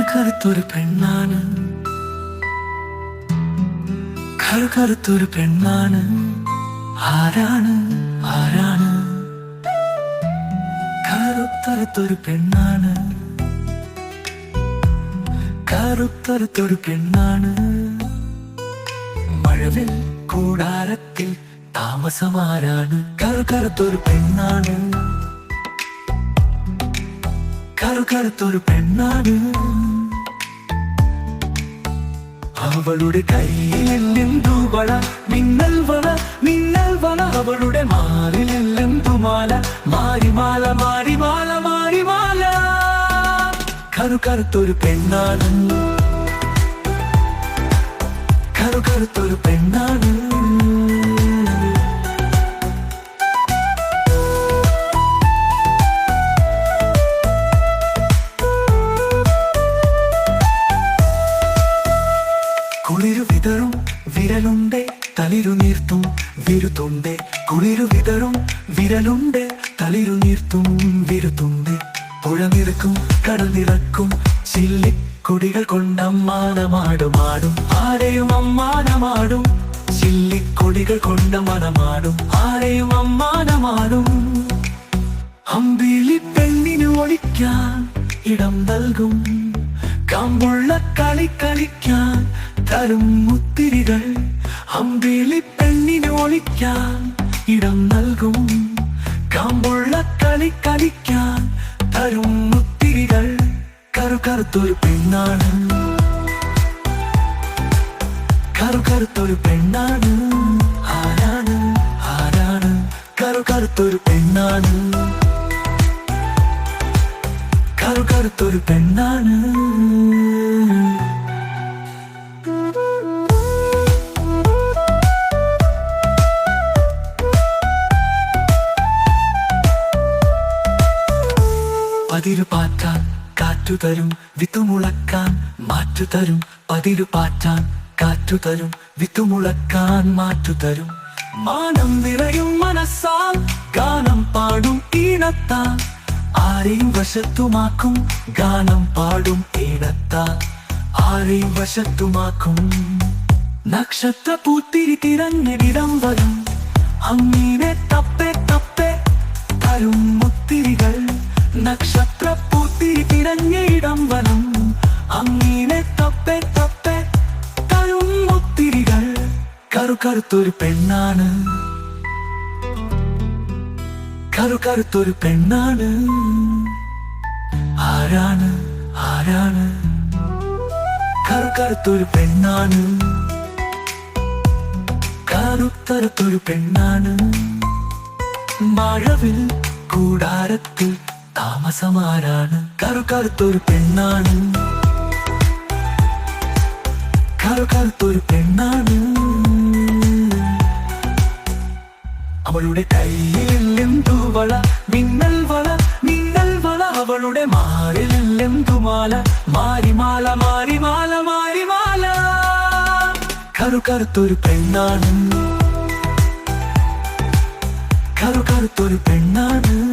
കറുത്തൊരു പെണ്ണാണ്. കറു കറുത്തൊരു പെണ്ണാണ്. ആരാണ്? ആരാണ്? കറുത്തരത്തൊരു പെണ്ണാണ്. കറുത്തരത്തൊരു പെണ്ണാണ്. മഴവിൽ കൂടാരത്തിൽ താമസമാരാണ്. കറു കറുത്തൊരു പെണ്ണാണ്. കറു കറുത്തൊരു പെണ്ണാണ്. അവളുടെ കയ്യിലെന്തു വള? മിന്നൽ വള മിന്നൽ വള. അവളുടെ മാറിലെന്തു തുമാല മാരിമാല മാരിമാല മാരിമാല. കറു കറുത്തൊരു പെണ്ണാണ്. കറു കറുത്തൊരു പെണ്ണാണ്. വിരുത്തുണ്ട് കുളിരു വിതറും വിരലുണ്ട് തളിരു നീർത്തും വിരുത്തുണ്ട് പുഴ നിറക്കും കടൽ നിറക്കും ചില്ലി കുടികൾ കൊണ്ടമ്മാനമാടുമാടും ആരെയും അമ്മാനമാടും ചില്ലിക്കൊടികൾ കൊണ്ട മനമാടും ആരെയും അമ്മാനമാടും. അമ്പിളി പെണ്ണിന് ഒളിക്കാൻ ഇടം നൽകും. കമ്പുള്ള കളി കളിക്കാൻ തരും മുത്തിരികൾ. അമ്പിളി പെണ്ണിന് ഒളിക്കാൻ ഇടം നൽകും. കമ്പുള്ള കളി കളിക്കാൻ തരും മുത്തിരികൾ. കറു കറുത്തൊരു പെണ്ണാണ്. കറു കറുത്തൊരു പെണ്ണാണ്. ആരാണ്? ആരാണ്? കറു കറുത്തൊരു പെണ്ണാണ്. കറു കറുത്തൊരു പെണ്ണാണ്. പതിരു പാറ്റാൻ കാറ്റു തരും വിത്തുമുളക്കാൻ മാറ്റു തരും. പതിരു പാറ്റാൻ കാറ്റു തരും വിത്തുമുളക്കാൻ മാറ്റു തരും. മാനം നിറയും മനസ്സാൽ ഗാനം പാടും ഈണത്താൽ. ആരെയും വശത്തുമാക്കും ഗാനം പാടും ഈണത്താൽ. ആരെയും വശത്തുമാക്കും. നക്ഷത്ര പൂത്തിരി തിരഞ്ഞിടം വരും. അങ്ങനെ കറുത്തൊരു പെണ്ണാണ്. കറു കറുത്തൊരു പെണ്ണാണ്. ആരാണ് ആരാണ്? കറു കറുത്തൊരു പെണ്ണാണ്. കറുത്തറുത്തൊരു പെണ്ണാണ്. മഴവിൽ കൂടാരത്തിൽ താമസമാരാണ്. കറു കറുത്തൊരു പെണ്ണാണ്. കറു കറുത്തൊരു പെണ്ണാണ്. അവളുടെ കയ്യിൽ എന്തു വള? മിന്നൽ വള മിന്നൽ വള. അവളുടെ മാറിൽ എന്തു മാല മാരിമാല മാരിമാല മാരിമാല കറു കറുത്തൊരു പെണ്ണാണ്. കറു കറുത്തൊരു പെണ്ണാണ്.